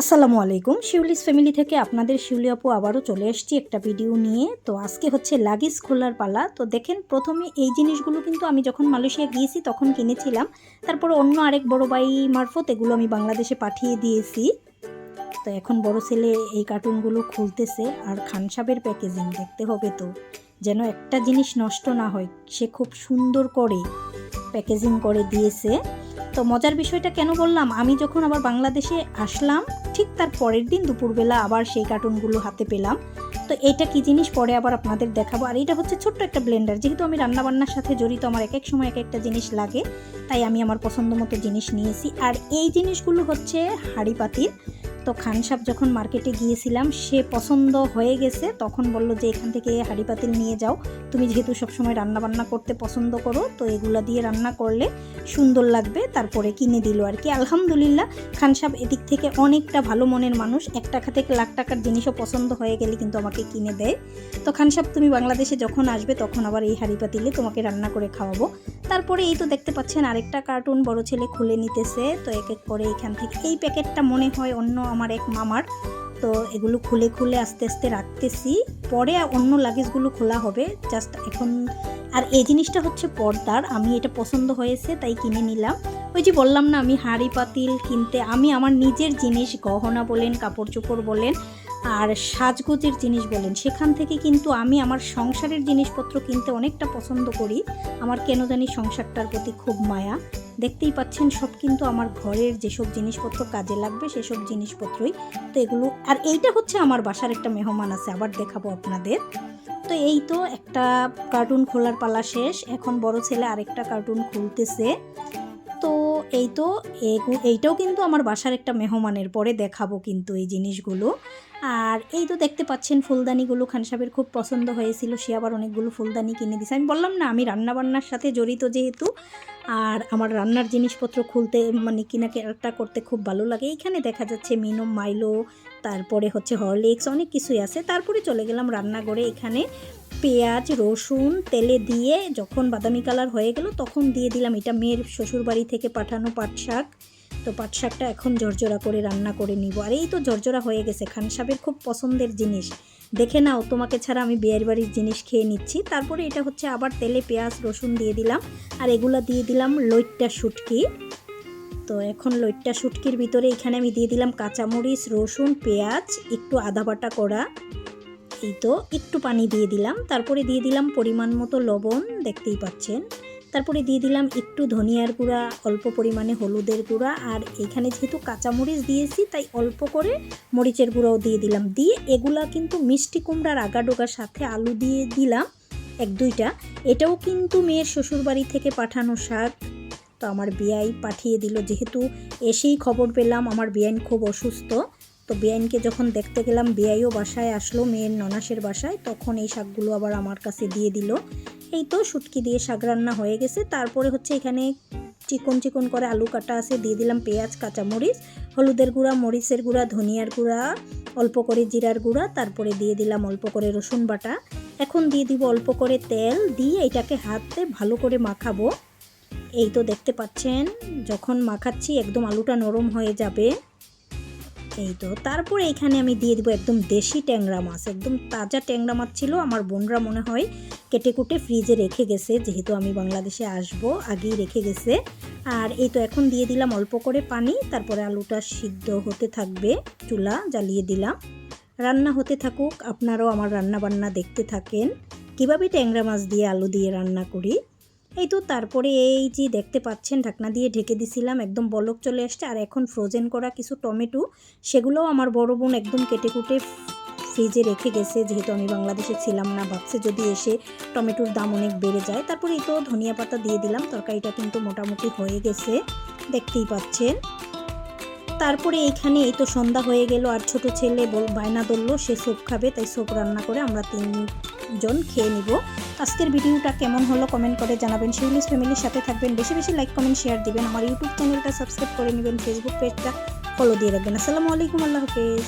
আসসালামু আলাইকুম। শিউলিস ফ্যামিলি থেকে আপনাদের শিউলি আপু আবারও চলে এসেছি একটা ভিডিও নিয়ে। তো আজকে হচ্ছে লাগেজ খোলার পালা। তো দেখেন, প্রথমে এই জিনিসগুলো কিন্তু আমি যখন মালয়েশিয়া গিয়েছি তখন কিনেছিলাম। তারপরে অন্য আরেক বড় ভাই মারফত এগুলো আমি বাংলাদেশে পাঠিয়ে দিয়েছি। তো এখন বড় ছেলে এই কার্টুনগুলো খুলতেছে। আর খানসাবের প্যাকেজিং দেখতে হবে তো, যেন একটা জিনিস নষ্ট না হয়। সে খুব সুন্দর করে প্যাকেজিং করে দিয়েছে। তো মজার বিষয়টা কেন বললাম? আমি যখন আবার বাংলাদেশে আসলাম, ঠিক তার পরের দিন দুপুরবেলা আবার সেই কার্টুনগুলো হাতে পেলাম। তো এটা কি জিনিস? পরে আবার আপনাদের দেখাবো। আর এটা হচ্ছে ছোট্ট একটা ব্লেন্ডার যেহেতু আমি রান্নাবান্নার সাথে জড়িত, আমার এক এক সময় এক একটা জিনিস লাগে, তাই আমি আমার পছন্দ মতো জিনিস নিয়েছি। আর এই জিনিসগুলো হচ্ছে হাঁড়ি পাতিল। তো খানসাব যখন মার্কেটে গিয়েছিলাম, সে পছন্দ হয়ে গেছে, তখন বলল যে, এখান থেকে হাঁড়ি পাতিল নিয়ে যাও। তুমি যেহেতু সবসময় রান্নাবান্না করতে পছন্দ করো, তো এগুলা দিয়ে রান্না করলে সুন্দর লাগবে। তারপরে কিনে দিল আর কি। আলহামদুলিল্লাহ খানসাব এদিক থেকে অনেকটা ভালো মনের মানুষ। এক টাকা থেকে লাখ টাকার জিনিসও পছন্দ হয়ে গেলে কিন্তু আমাকে কিনে দেয়। তো খানসাব তুমি বাংলাদেশে যখন আসবে, তখন আবার এই হাঁড়ি পাতিলে তোমাকে রান্না করে খাওয়াবো। তারপরে এই তো দেখতে পাচ্ছেন, আরেকটা কার্টুন বড় ছেলে খুলে নিতেছে। তো এক এক করে এখান থেকে, এই প্যাকেটটা মনে হয় অন্য আমার এক মামার। তো এগুলো খুলে খুলে আস্তে আস্তে রাখতেছি। পরে অন্য লাগেজগুলো খোলা হবে। জাস্ট এখন আর এই জিনিসটা হচ্ছে পর্দার। আমি এটা পছন্দ হয়েছে, তাই কিনে নিলাম। ওই যে বললাম না, আমি হাঁড়ি পাতিল কিনতে, আমি আমার নিজের জিনিস, গহনা বলেন, কাপড় চোপড় বলেন, আর সাজগোজের জিনিস বলেন, সেখান থেকে কিন্তু আমি আমার সংসারের জিনিসপত্র কিনতে অনেকটা পছন্দ করি। আমার কেন জানি সংসারটার প্রতি খুব মায়া। দেখতেই পাচ্ছেন, সব কিন্তু আমার ঘরের যেসব জিনিসপত্র কাজে লাগবে সেসব জিনিসপত্রই। তো এগুলো, আর এইটা হচ্ছে আমার বাসার একটা মেহমান আছে, আবার দেখাবো আপনাদের। তো এই তো একটা কার্টুন খোলার পালা শেষ, এখন বড় ছেলে আরেকটা কার্টুন খুলতেছে। তো এই তো এইটাও কিন্তু আমার বাসার একটা মেহমানের, পরে দেখাবো কিন্তু এই জিনিসগুলো। আর এই তো দেখতে পাচ্ছেন ফুলদানিগুলো খানসাবের খুব পছন্দ হয়েছিল, সে আবার অনেকগুলো ফুলদানি কিনে দিছে। আমি বললাম, না, আমি রান্নাবান্নার সাথে জড়িত যেহেতু, আর আমার রান্নার জিনিসপত্র খুলতে মানে কিনা কেনাটা করতে খুব ভালো লাগে। এইখানে দেখা যাচ্ছে মিনো, মাইলো, তারপরে হচ্ছে হরলিক্স, অনেক কিছুই আছে। তারপরে চলে গেলাম রান্নাঘরে, এখানে পেঁয়াজ, রসুন, তেলে দিয়ে যখন বাদামি কালার হয়ে গেল, তখন দিয়ে দিলাম। এটা মেয়ের শ্বশুরবাড়ি থেকে পাঠানো পাট শাক। তো পাট শাকটা এখন জর্জরা করে রান্না করে নিব। আর এই তো জর্জরা হয়ে গেছে, খান সাহেবের খুব পছন্দের জিনিস। দেখে নাও, তোমাকে ছাড়া আমি বিয়ের বাড়ির জিনিস খেয়ে নিচ্ছি। তারপরে এটা হচ্ছে আবার তেলে পেঁয়াজ, রসুন দিয়ে দিলাম। আর এগুলা দিয়ে দিলাম লইট্টা শুটকি। তো এখন লইট্টা শুটকির ভিতরে এখানে আমি দিয়ে দিলাম কাঁচামরিচ, রসুন, পেঁয়াজ, একটু আদা বাটা করা। এই তো একটু পানি দিয়ে দিলাম। তারপরে দিয়ে দিলাম পরিমাণ মতো লবণ, দেখতেই পাচ্ছেন। তারপরে দিয়ে দিলাম একটু ধনিয়ার গুঁড়া, অল্প পরিমাণে হলুদের গুঁড়া আর এখানে যেহেতু কাঁচামরিচ দিয়েছি তাই অল্প করে মরিচের গুঁড়াও দিয়ে দিলাম। দিয়ে এগুলা কিন্তু মিষ্টি কুমড়ার আগাডোগার সাথে আলু দিয়ে দিলাম এক দুইটা। এটাও কিন্তু মেয়ের শ্বশুরবাড়ি থেকে পাঠানো শাক। তো আমার বিয়াই পাঠিয়ে দিল, যেহেতু এসেই খবর পেলাম আমার বিয়াইন খুব অসুস্থ। তো বেআইনকে যখন দেখতে গেলাম, বেআইও বাসায় আসলো, মেয়ের ননাসের বাসায়, তখন এই শাকগুলো আবার আমার কাছে দিয়ে দিল। এই তো শুটকি দিয়ে শাক রান্না হয়ে গেছে। তারপরে হচ্ছে এখানে চিকন চিকন করে আলু কাটা আছে, দিয়ে দিলাম পেঁয়াজ, কাঁচামরিচ, হলুদের গুঁড়া, মরিচের গুঁড়া, ধনিয়ার গুঁড়া, অল্প করে জিরার গুঁড়া, তারপরে দিয়ে দিলাম অল্প করে রসুন বাটা। এখন দিয়ে দিব অল্প করে তেল, দিয়ে এটাকে হাতে ভালো করে মাখাবো। এই তো দেখতে পাচ্ছেন, যখন মাখাচ্ছি একদম আলুটা নরম হয়ে যাবে। এই তো, তারপরে এখানে আমি দিয়ে দেবো একদম দেশি ট্যাংরা মাছ, একদম তাজা ট্যাংরা মাছ ছিল, আমার বোনরা মনে হয় কেটে কুটে ফ্রিজে রেখে গেছে, যেহেতু আমি বাংলাদেশে আসব, আগেই রেখে গেছে। আর এই তো এখন দিয়ে দিলাম অল্প করে পানি, তারপরে আলুটা সিদ্ধ হতে থাকবে, চুলা জ্বালিয়ে দিলাম। রান্না হতে থাকুক, আপনারাও আমার রান্না বান্না দেখতে থাকেন। কীভাবে ট্যাংরা মাছ দিয়ে আলু দিয়ে রান্না করি? এই তো তারপরে এই যে দেখতে পাচ্ছেন, ঢাকনা দিয়ে ঢেকে দিছিলাম, একদম বলক চলে আসছে। আর এখন ফ্রোজেন করা কিছু টমেটো, সেগুলোও আমার বড় বোন একদম কেটে কুটে ফ্রিজে রেখে গেছে। যেহেতু আমি বাংলাদেশে ছিলাম না, ভাবছে যদি এসে টমেটোর দাম অনেক বেড়ে যায়। তারপরে এই তো ধনিয়া পাতা দিয়ে দিলাম, তরকারিটা কিন্তু মোটামুটি হয়ে গেছে, দেখতেই পাচ্ছেন। তারপরে এইখানে এই তো সন্ধ্যা হয়ে গেল, আর ছোট ছেলে বল বায়না ধরলো, সে স্যুপ খাবে, তাই স্যুপ রান্না করে আমরা তিনজন খেয়ে নিব। আজকের ভিডিওটা কেমন হলো কমেন্ট করে জানাবেন। শিউলিস ফ্যামিলির সাথে থাকবেন। বেশি বেশি লাইক কমেন্ট শেয়ার দিবেন। আমার ইউটিউব চ্যানেলটা সাবস্ক্রাইব করে নেবেন। ফেসবুক পেজটা ফলো দিয়ে রাখবেন। আসসালামু আলাইকুম। আল্লাহ হাফেজ।